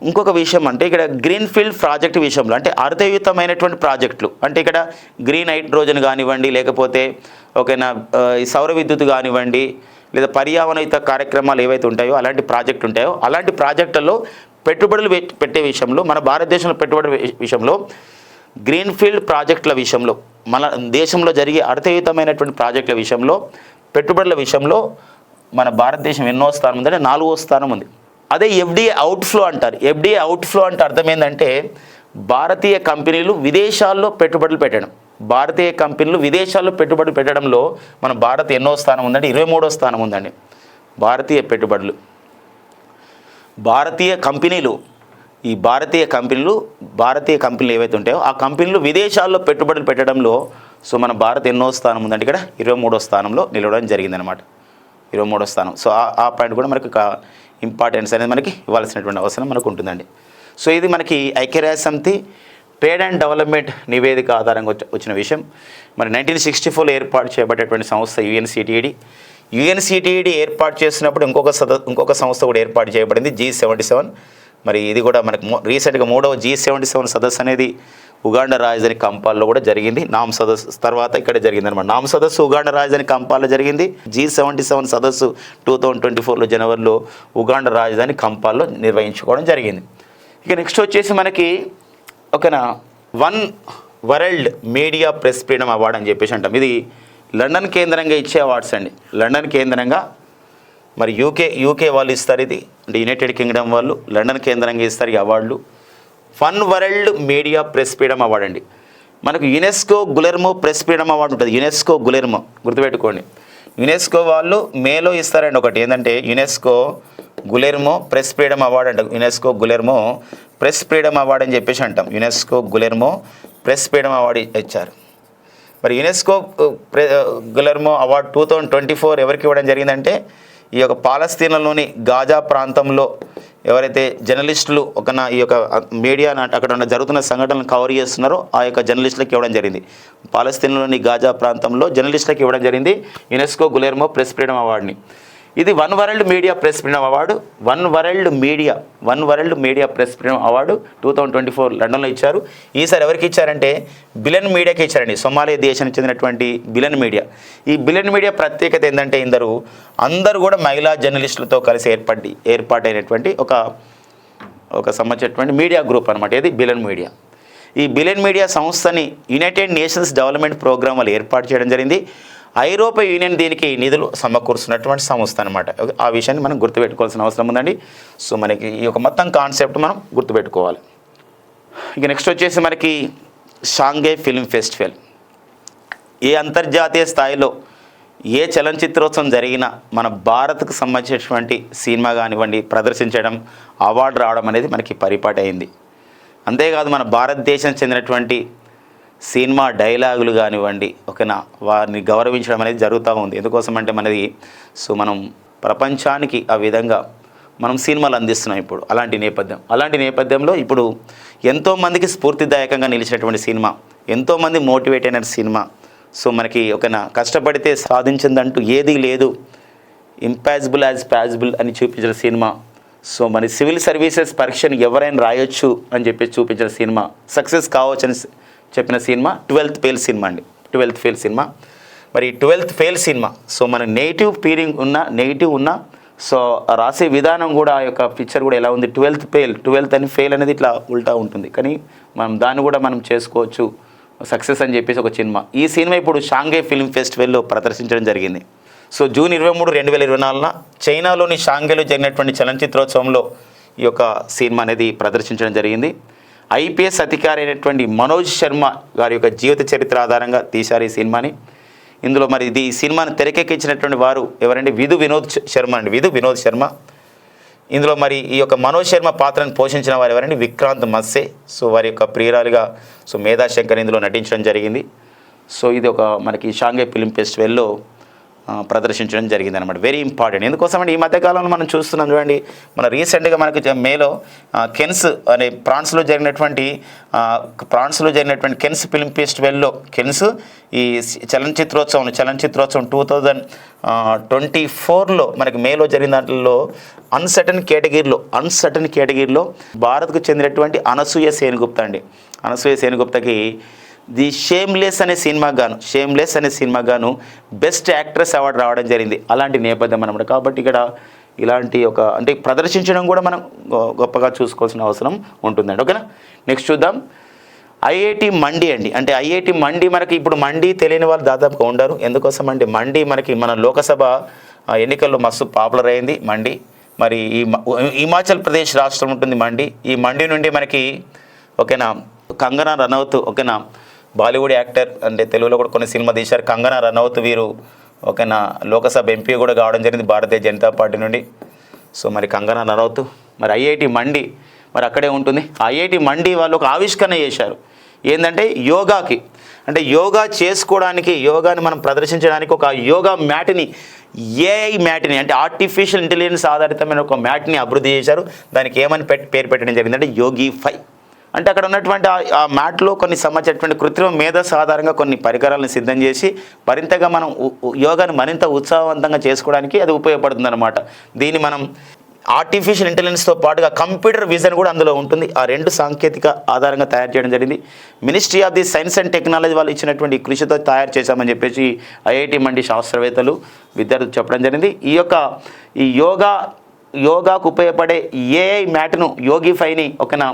ఇంకొక విషయం అంటే ఇక్కడ గ్రీన్ ఫీల్డ్ ప్రాజెక్ట్ విషయంలో అంటే అర్థయుతమైనటువంటి ప్రాజెక్టులు అంటే ఇక్కడ గ్రీన్ హైడ్రోజన్ కానివ్వండి లేకపోతే ఓకేనా సౌర విద్యుత్ కానివ్వండి లేదా పర్యావరణయుత కార్యక్రమాలు ఏవైతే ఉంటాయో అలాంటి ప్రాజెక్టులు ఉంటాయో అలాంటి ప్రాజెక్టుల్లో పెట్టుబడులు పెట్టే విషయంలో మన భారతదేశంలో పెట్టుబడి విషయంలో గ్రీన్ఫీల్డ్ ప్రాజెక్టుల విషయంలో మన దేశంలో జరిగే అర్థయుతమైనటువంటి ప్రాజెక్టుల విషయంలో పెట్టుబడుల విషయంలో మన భారతదేశం ఎన్నో స్థానం ఉందంటే నాలుగో స్థానం ఉంది. అదే ఎఫ్డిఏ అవుట్ఫ్లో అంటారు. ఎఫ్డిఏ అవుట్ఫ్లో అంటే అర్థం ఏంటంటే భారతీయ కంపెనీలు విదేశాల్లో పెట్టుబడులు పెట్టడం. భారతీయ కంపెనీలు విదేశాల్లో పెట్టుబడులు పెట్టడంలో మన భారత్ ఎన్నో స్థానం ఉందండి ఇరవై మూడో స్థానం ఉందండి. భారతీయ పెట్టుబడులు. భారతీయ కంపెనీలు ఈ భారతీయ కంపెనీలు భారతీయ కంపెనీలు ఏవైతే ఉంటాయో ఆ కంపెనీలు విదేశాల్లో పెట్టుబడులు పెట్టడంలో సో మన భారత్ ఎన్నో స్థానం ఉందంటే ఇక్కడ ఇరవై మూడో స్థానంలో నిలవడం జరిగిందనమాట ఇరవై మూడో స్థానం. సో ఆ ఆ పాయింట్ కూడా మనకి ఒక ఇంపార్టెన్స్ అనేది మనకి ఇవ్వాల్సినటువంటి అవసరం మనకు ఉంటుందండి. సో ఇది మనకి ఐక్యరాజ్య సమితి ట్రేడ్ అండ్ డెవలప్మెంట్ నివేదిక ఆధారంగా వచ్చిన విషయం. మరి నైన్టీన్ సిక్స్టీ ఫోర్లో ఏర్పాటు చేయబడేటువంటి సంస్థ యుఎన్సిటిఈడి యుఎన్సిటిఈడి ఏర్పాటు చేసినప్పుడు ఇంకొక సద ఇంకొక సంస్థ కూడా ఏర్పాటు చేయబడింది జీ సెవెంటీ సెవెన్ మరి ఇది కూడా మనకు రీసెంట్గా మూడవ జీ సెవెంటీ సెవెన్ సదస్సు అనేది ఉగాండా రాజధాని కంపాల్లో కూడా జరిగింది. నామ్ సదస్సు తర్వాత ఇక్కడ జరిగింది అనమాట నామ్ సదస్సు ఉగాండా రాజధాని కంపాల్లో జరిగింది. జీ సెవెంటీ సెవెన్ సదస్సు టూ థౌజండ్ ట్వంటీ ఫోర్లో జనవరిలో ఉగాండా రాజధాని కంపాల్లో నిర్వహించుకోవడం జరిగింది. ఇక నెక్స్ట్ వచ్చేసి మనకి ఓకేనా? One world media press freedom award అని చెప్పేసి అంటాం. ఇది లండన్ కేంద్రంగా ఇచ్చే అవార్డ్స్ అండి. లండన్ కేంద్రంగా. మరి యూకే యూకే వాళ్ళు ఇస్తారు ఇది. అంటే యునైటెడ్ కింగ్డమ్ వాళ్ళు లండన్ కేంద్రంగా ఇస్తారు ఈ అవార్డులు. One world media press freedom award అండి. మనకు UNESCO Guillermo press freedom award ఉంటుంది. యునెస్కో గులెర్మో గుర్తుపెట్టుకోండి. యునెస్కో వాళ్ళు మేలో ఇస్తారండి ఒకటి. ఏంటంటే UNESCO Guillermo press freedom award అంట. UNESCO Guillermo press freedom award అని చెప్పేసి అంటాం. UNESCO Guillermo press freedom award ఇచ్చారు. మరి UNESCO ప్రె- Guillermo award two thousand twenty four ఎవరికి ఇవ్వడం జరిగిందంటే ఈ యొక్క పాలస్తీనాలోని గాజా ప్రాంతంలో ఎవరైతే జర్నలిస్టులు ఒక నా ఈ యొక్క మీడియా అక్కడ ఉన్న జరుగుతున్న సంఘటనలు కవర్ చేస్తున్నారో ఆ యొక్క జర్నలిస్టులకు ఇవ్వడం జరిగింది. పాలస్తీన్లోని గాజా ప్రాంతంలో జర్నలిస్టులకు ఇవ్వడం జరిగింది. యునెస్కో గులెర్మో ప్రెస్ ఫ్రీడమ్ అవార్డుని. ఇది one world media press freedom award. One world media one world media press freedom award two thousand twenty four లండన్లో ఇచ్చారు. ఈసారి ఎవరికి ఇచ్చారంటే బిలన్ మీడియాకి ఇచ్చారండి. సొమాలియా దేశానికి చెందినటువంటి బిలన్ మీడియా. ఈ బిలన్ మీడియా ప్రత్యేకత ఏంటంటే ఇందరు అందరూ కూడా మహిళా జర్నలిస్టులతో కలిసి ఏర్పడి ఏర్పాటైనటువంటి ఒక ఒక సంబంధించినటువంటి మీడియా గ్రూప్ అనమాట ఇది బిలన్ మీడియా. ఈ బిలియన్ మీడియా సంస్థని యునైటెడ్ నేషన్స్ డెవలప్మెంట్ ప్రోగ్రామ్ వాళ్ళు ఏర్పాటు చేయడం జరిగింది. ఐరోపా యూనియన్ దీనికి నిధులు సమకూరుస్తున్నటువంటి సంస్థ అనమాట ఆ విషయాన్ని మనం గుర్తుపెట్టుకోవాల్సిన అవసరం ఉందండి. సో మనకి ఈ యొక్క మొత్తం కాన్సెప్ట్ మనం గుర్తుపెట్టుకోవాలి. ఇక నెక్స్ట్ వచ్చేసి మనకి షాంఘై ఫిల్మ్ ఫెస్టివల్. ఏ అంతర్జాతీయ స్థాయిలో ఏ చలనచిత్రోత్సవం జరిగినా మన భారత్కు సంబంధించినటువంటి సినిమా కానివ్వండి ప్రదర్శించడం అవార్డు రావడం అనేది మనకి పరిపాటి అయింది అంతేకాదు మన భారతదేశం చెందినటువంటి సినిమా డైలాగులు కానివ్వండి ఓకేనా? వారిని గౌరవించడం అనేది జరుగుతూ ఉంది. ఎందుకోసం అంటే మనది సో మనం ప్రపంచానికి ఆ విధంగా మనం సినిమాలు అందిస్తున్నాం ఇప్పుడు అలాంటి నేపథ్యం. అలాంటి నేపథ్యంలో ఇప్పుడు ఎంతోమందికి స్ఫూర్తిదాయకంగా నిలిచినటువంటి సినిమా ఎంతోమంది మోటివేట్ అయిన సినిమా. సో మనకి ఒకనా కష్టపడితే సాధించిందంటూ ఏదీ లేదు. ఇంపాసిబుల్ యాజ్ పాసిబుల్ అని చూపించిన సినిమా. సో మరి సివిల్ సర్వీసెస్ పరీక్షను ఎవరైనా రాయొచ్చు అని చెప్పి చూపించిన సినిమా. సక్సెస్ కావచ్చు అని చెప్పిన సినిమా ట్వెల్త్ ఫెయిల్ సినిమా అండి. Twelfth fail cinema. మరి ట్వెల్త్ ఫెయిల్ సినిమా సో మన నెగిటివ్ ఫీలింగ్ ఉన్న నెగిటివ్ ఉన్న సో రాసే విధానం కూడా ఆ యొక్క పిక్చర్ కూడా ఎలా ఉంది? ట్వెల్త్ ఫెయిల్ ట్వెల్త్ అని ఫెయిల్ అనేది ఇట్లా ఉల్టా ఉంటుంది. కానీ మనం దాన్ని కూడా మనం చేసుకోవచ్చు. సక్సెస్ అని చెప్పేసి ఒక సినిమా. ఈ సినిమా ఇప్పుడు షాంఘై ఫిల్మ్ ఫెస్టివల్లో ప్రదర్శించడం జరిగింది. సో జూన్ ఇరవై మూడు రెండు వేల ఇరవై నాలుగున చైనాలోని షాంఘైలో జరిగినటువంటి చలనచిత్రోత్సవంలో ఈ యొక్క సినిమా అనేది ప్రదర్శించడం జరిగింది. ఐపీఎస్ అధికారి అయినటువంటి మనోజ్ శర్మ గారి యొక్క జీవిత చరిత్ర ఆధారంగా తీశారు ఈ సినిమాని. ఇందులో మరి ఇది ఈ సినిమాను తెరకెక్కించినటువంటి వారు ఎవరంటే విధు వినోద్ శర్మ అండి. విధు వినోద్ శర్మ. ఇందులో మరి ఈ యొక్క మనోజ్ శర్మ పాత్రను పోషించిన వారు ఎవరండి విక్రాంత్ మస్సే. సో వారి యొక్క ప్రియురాలుగా సో మేధా శంకర్ ఇందులో నటించడం జరిగింది. సో ఇది ఒక మనకి షాంఘై ఫిల్మ్ ఫెస్టివల్లో ప్రదర్శించడం జరిగింది అనమాట వెరీ ఇంపార్టెంట్ ఎందుకోసం ఈ మధ్యకాలంలో మనం చూస్తున్నాం చూడండి మన రీసెంట్గా మనకు మేలో కెన్స్ అనే ఫ్రాన్స్లో జరిగినటువంటి ఫ్రాన్స్లో జరిగినటువంటి కెన్స్ ఫిల్మ్ ఫెస్టివల్లో కెన్స్ ఈ చలనచిత్రోత్సవం చలనచిత్రోత్సవం టూ థౌజండ్ ట్వంటీ ఫోర్లో మనకి మేలో జరిగిన దాంట్లో అన్సర్టన్ కేటగిరీలో అన్సర్టన్ కేటగిరీలో భారత్కు చెందినటువంటి అనసూయ సేనుగుప్త అండి. అనసూయ సేనుగుప్తకి ది షేమ్లెస్ అనే సినిమా గాను షేమ్లెస్ అనే సినిమా గాను బెస్ట్ యాక్ట్రెస్ అవార్డు రావడం జరిగింది. అలాంటి నేపథ్యం అనమాట కాబట్టి ఇక్కడ ఇలాంటి ఒక అంటే ప్రదర్శించడం కూడా మనం గొ- గొప్పగా చూసుకోవాల్సిన అవసరం ఉంటుందండి. ఓకేనా? నెక్స్ట్ చూద్దాం. ఐఐటి మండి అండి. అంటే ఐఐటి మండి మనకి ఇప్పుడు మండి తెలియని వాళ్ళు దాదాపుగా ఉండరు. ఎందుకోసం అంటే మండి మనకి మన లోకసభ ఎన్నికల్లో మస్తు పాపులర్ అయింది మండి. మరి ఈ హిమాచల్ ప్రదేశ్ రాష్ట్రం ఉంటుంది మండి. ఈ మండి నుండి మనకి ఓకేనా కంగనా రనౌత్ ఓకేనా బాలీవుడ్ యాక్టర్ అంటే తెలుగులో కూడా కొన్ని సినిమా తీశారు. కంగనా రనౌత్ వీరు ఓకేనా లోకసభ ఎంపీ కూడా కావడం జరిగింది భారతీయ జనతా పార్టీ నుండి. సో మరి కంగనా రనౌత్ మరి ఐఐటి మండి మరి అక్కడే ఉంటుంది. ఐఐటి మండి వాళ్ళు ఒక ఆవిష్కరణ చేశారు. ఏంటంటే యోగాకి అంటే యోగా చేసుకోవడానికి యోగాని మనం ప్రదర్శించడానికి ఒక యోగా మ్యాట్ని ఏఐ మ్యాట్ని అంటే ఆర్టిఫిషియల్ ఇంటెలిజెన్స్ ఆధారితమైన ఒక మ్యాట్ని అభివృద్ధి చేశారు. దానికి ఏమని పెట్ పేరు పెట్టడం జరిగిందంటే యోగి ఫై. అంటే అక్కడ ఉన్నటువంటి ఆ- మ్యాట్లో కొన్ని సంబంధించినటువంటి కృత్రిమ మేధస్ ఆధారంగా కొన్ని పరికరాలను సిద్ధం చేసి మరింతగా మనం యోగాను యోగాని మరింత ఉత్సాహవంతంగా చేసుకోవడానికి అది ఉపయోగపడుతుంది అనమాట దీన్ని మనం ఆర్టిఫిషియల్ ఇంటెలిజెన్స్తో పాటుగా కంప్యూటర్ విజన్ కూడా అందులో ఉంటుంది. ఆ రెండు సాంకేతిక ఆధారంగా తయారు చేయడం జరిగింది. Ministry of the science and technology వాళ్ళు ఇచ్చినటువంటి కృషితో తయారు చేశామని చెప్పేసి ఐఐటి మండి శాస్త్రవేత్తలు విద్యార్థులు చెప్పడం జరిగింది. ఈ యొక్క ఈ యోగా యోగాకు ఉపయోగపడే ఏఐ మ్యాట్ను యోగిఫైని ఒకన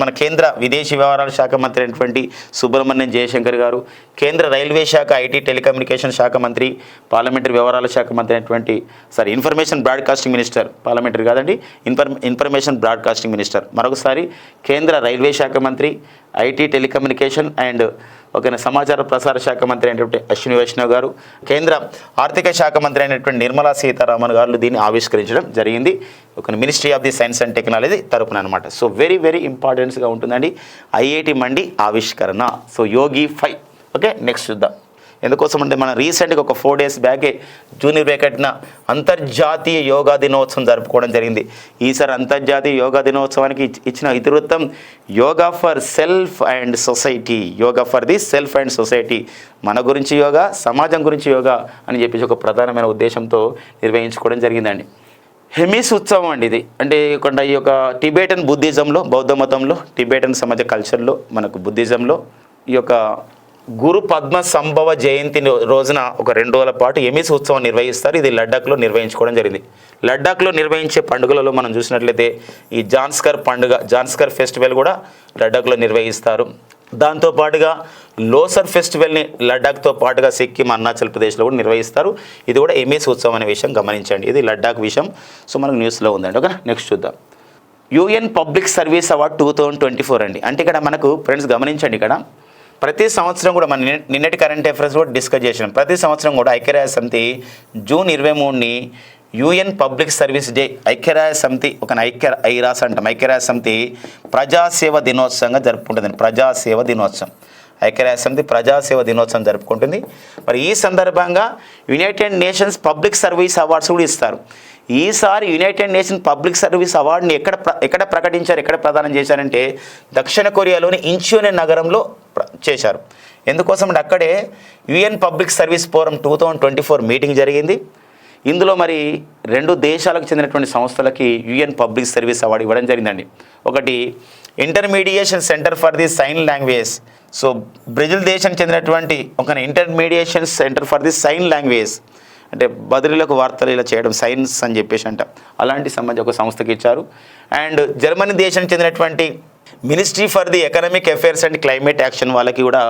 మన కేంద్ర విదేశీ వ్యవహారాల శాఖ మంత్రి అయినటువంటి సుబ్రహ్మణ్యం జయశంకర్ గారు కేంద్ర రైల్వే శాఖ ఐటీ టెలికమ్యూనికేషన్ శాఖ మంత్రి పార్లమెంటరీ వ్యవహారాల శాఖ మంత్రి అయినటువంటి sorry information broadcasting minister parliamentary కాదండి ఇన్ఫర్ ఇన్ఫర్మేషన్ బ్రాడ్కాస్టింగ్ మినిస్టర్. మరొకసారి కేంద్ర రైల్వే శాఖ మంత్రి ఐటీ టెలికమ్యూనికేషన్ అండ్ ఒక సమాచార ప్రసార శాఖ మంత్రి అయినటువంటి అశ్విని వైష్ణవ్ గారు కేంద్ర ఆర్థిక శాఖ మంత్రి అయినటువంటి నిర్మలా సీతారామన్ గారు దీన్ని ఆవిష్కరించడం జరిగింది. ఒక ministry of the science and technology తరపున అనమాట సో వెరీ వెరీ ఇంపార్టెన్స్గా ఉంటుందండి. ఐఐటి మండి ఆవిష్కరణ. సో యోగి ఫైవ్. ఓకే నెక్స్ట్ చూద్దాం. ఎందుకోసం అంటే మనం రీసెంట్గా ఒక ఫోర్ డేస్ బ్యాకే జూనియర్ వేకట్న అంతర్జాతీయ యోగా దినోత్సవం జరుపుకోవడం జరిగింది. ఈసారి అంతర్జాతీయ యోగా దినోత్సవానికి ఇచ్చిన ఇతివృత్తం yoga for self and society. Yoga for the self and society. మన గురించి యోగా సమాజం గురించి యోగా అని చెప్పేసి ఒక ప్రధానమైన ఉద్దేశంతో నిర్వహించుకోవడం జరిగిందండి. హెమిస్ ఉత్సవం అండి ఇది. అంటే ఇక్కడ ఈ యొక్క టిబేటన్ బుద్ధిజంలో బౌద్ధ మతంలో టిబేటన్ సమాజ కల్చర్లో మనకు బుద్ధిజంలో ఈ యొక్క గురు పద్మ సంభవ జయంతి రోజున ఒక రెండు రోజుల పాటు ఎమిస్ ఉత్సవం నిర్వహిస్తారు. ఇది లడ్డాఖ్లో నిర్వహించుకోవడం జరిగింది. లడ్డాఖ్లో నిర్వహించే పండుగలలో మనం చూసినట్లయితే ఈ జాన్స్కర్ పండుగ జాన్స్కర్ ఫెస్టివల్ కూడా లడ్డాఖ్లో నిర్వహిస్తారు. దాంతో పాటుగా లోసర్ ఫెస్టివల్ని లడ్డాఖ్తో పాటుగా సిక్కిం అరుణాచల్ ప్రదేశ్లో కూడా నిర్వహిస్తారు. ఇది కూడా ఎమిస్ ఉత్సవం అనే విషయం గమనించండి. ఇది లడ్డాఖ్ విషయం. సో మనకు న్యూస్లో ఉందండి. ఓకే నెక్స్ట్ చూద్దాం. UN public service award two thousand twenty four అండి. అంటే ఇక్కడ మనకు ఫ్రెండ్స్ గమనించండి ఇక్కడ. ప్రతి సంవత్సరం కూడా మన నిన్నటి కరెంట్ అఫైర్స్ కూడా డిస్కస్ చేసినాం. ప్రతి సంవత్సరం కూడా ఐక్యరాజ్య సమితి జూన్ ఇరవై మూడుని యుఎన్ పబ్లిక్ సర్వీస్ డే ఐక్యరాజ్య సమితి ఒక ఐక్య ఐరాస అంటాం ఐక్యరాజ్య సమితి ప్రజాసేవ దినోత్సవంగా జరుపుకుంటుందండి ప్రజాసేవ దినోత్సవం. ఐక్యరాజ్య సమితి ప్రజాసేవ దినోత్సవం జరుపుకుంటుంది. మరి ఈ సందర్భంగా United Nations public service awards కూడా ఇస్తారు. ఈసారి యునైటెడ్ నేషన్ పబ్లిక్ సర్వీస్ అవార్డుని ఎక్కడ ప్ర- ఎక్కడ ప్రకటించారు ఎక్కడ ప్రదానం చేశారంటే దక్షిణ కొరియాలోని ఇంచోనే నగరంలో చేశారు. ఎందుకోసం అంటే అక్కడే UN public service forum two thousand twenty four meeting జరిగింది. ఇందులో మరి రెండు దేశాలకు చెందినటువంటి సంస్థలకి యుఎన్ పబ్లిక్ సర్వీస్ అవార్డు ఇవ్వడం జరిగిందండి. ఒకటి intermediation centre for the sign language. So Brazil దేశానికి చెందినటువంటి ఒక intermediation centre for the sign language. అంటే బదిలీలకు వార్తలు ఇలా చేయడం సైన్స్ అని చెప్పేసి అంట అలాంటి సంబంధించి ఒక సంస్థకి ఇచ్చారు. అండ్ జర్మనీ దేశానికి చెందినటువంటి ministry for the economic affairs and climate action వాళ్ళకి కూడా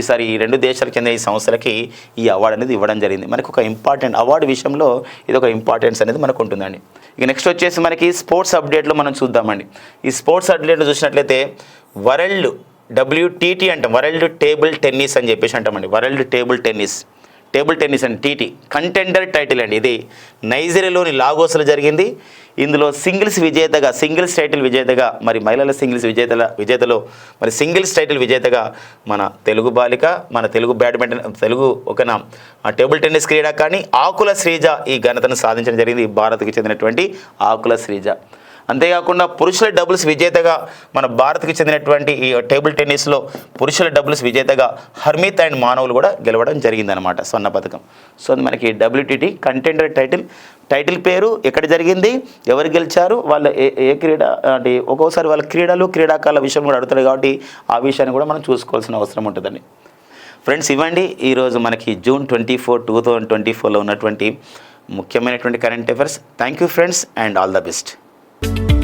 ఈసారి ఈ రెండు దేశాలకు చెందిన ఈ సంస్థలకి ఈ అవార్డు అనేది ఇవ్వడం జరిగింది. మనకు ఒక ఇంపార్టెంట్ అవార్డు విషయంలో ఇది ఒక ఇంపార్టెన్స్ అనేది మనకు ఉంటుందండి. ఇక నెక్స్ట్ వచ్చేసి మనకి స్పోర్ట్స్ అప్డేట్లో మనం చూద్దామండి. ఈ స్పోర్ట్స్ అప్డేట్లో చూసినట్లయితే వరల్డ్ డబ్ల్యూటీటీ అంటాం. వరల్డ్ టేబుల్ టెన్నిస్ అని చెప్పేసి అంటామండి. World table tennis. Table tennis and TT contender title అండి. ఇది నైజీరియాలోని లాగోస్లో జరిగింది. ఇందులో సింగిల్స్ విజేతగా సింగిల్స్ టైటిల్ విజేతగా మరి మహిళల సింగిల్స్ విజేతల విజేతలో మరి సింగిల్స్ టైటిల్ విజేతగా మన తెలుగు బాలిక మన తెలుగు బ్యాడ్మింటన్ తెలుగు ఒకన టేబుల్ టెన్నిస్ క్రీడాకారిణి ఆకుల శ్రీజ ఈ ఘనతను సాధించడం జరిగింది. భారత్కి చెందినటువంటి ఆకుల శ్రీజ. అంతేకాకుండా పురుషుల డబుల్స్ విజేతగా మన భారత్కి చెందినటువంటి ఈ టేబుల్ టెన్నిస్లో పురుషుల డబుల్స్ విజేతగా హర్మిత్ అండ్ మానవులు కూడా గెలవడం జరిగిందనమాట స్వర్ణ పథకం. సో అది మనకి డబ్ల్యూటీటీ కంటెండర్ టైటిల్ టైటిల్ పేరు ఎక్కడ జరిగింది ఎవరు గెలిచారు వాళ్ళ ఏ ఏ క్రీడ అంటే ఒక్కోసారి వాళ్ళ క్రీడలు క్రీడాకారుల విషయం కూడా అడుగుతారు కాబట్టి ఆ విషయాన్ని కూడా మనం చూసుకోవాల్సిన అవసరం ఉంటుందండి. ఫ్రెండ్స్ ఇవ్వండి. ఈరోజు మనకి June twenty four two thousand twenty ఫోర్లో ఉన్నటువంటి ముఖ్యమైనటువంటి current affairs. Thank you friends and all the best. Thank you